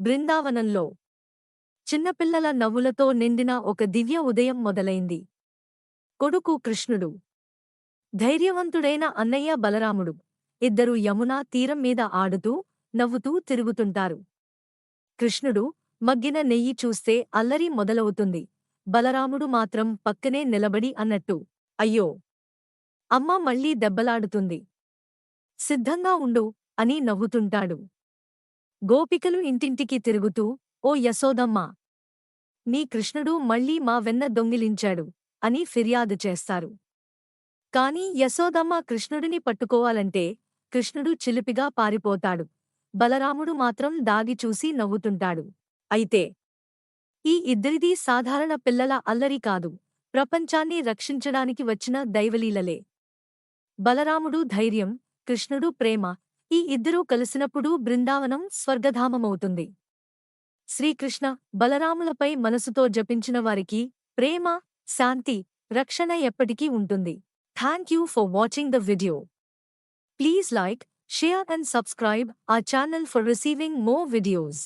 బృందావనంలో చిన్నపిల్లల నవ్వులతో నిండిన ఒక దివ్య ఉదయం మొదలైంది. కొడుకు కృష్ణుడు. ధైర్యవంతుడైన అన్నయ్య బలరాముడు. ఇద్దరు యమునా తీరం మీద ఆడుతూ నవ్వుతూ తిరుగుతుంటారు. కృష్ణుడు మగ్గిన నెయ్యి చూస్తే అల్లరి మొదలవుతుంది. బలరాముడు మాత్రం పక్కనే నిలబడి అన్నట్టు అయ్యో! అమ్మ మళ్ళీ దెబ్బలాడుతుంది. సిద్ధంగా ఉండు అని నవ్వుతుంటాడు. గోపికలు ఇంటింటికి తిరుగుతూ ఓ యశోదమ్మ నీ కృష్ణుడు మళ్ళీ మా వెన్న దొంగిలించాడు అని ఫిర్యాదు చేస్తారు. కాని యశోదమ్మ కృష్ణుడిని పట్టుకోవాలంటే కృష్ణుడు చిలిపిగా పారిపోతాడు. బలరాముడు మాత్రం దాగి చూసి నవ్వుతుంటాడు. అయితే ఈ ఇద్దరిదీ సాధారణ పిల్లల అల్లరి కాదు. ప్రపంచాన్ని రక్షించడానికి వచ్చిన దైవలీలలే. బలరాముడు ధైర్యం కృష్ణుడు ప్రేమ ఈ ఇద్దరూ కలిసినప్పుడు బృందావనం స్వర్గధామమవుతుంది. శ్రీకృష్ణ బలరాములపై మనసుతో జపించిన వారికి ప్రేమ శాంతి రక్షణ ఎప్పటికీ ఉంటుంది. Thank you for watching the video. Please like share and subscribe ఆ channel for receiving more videos.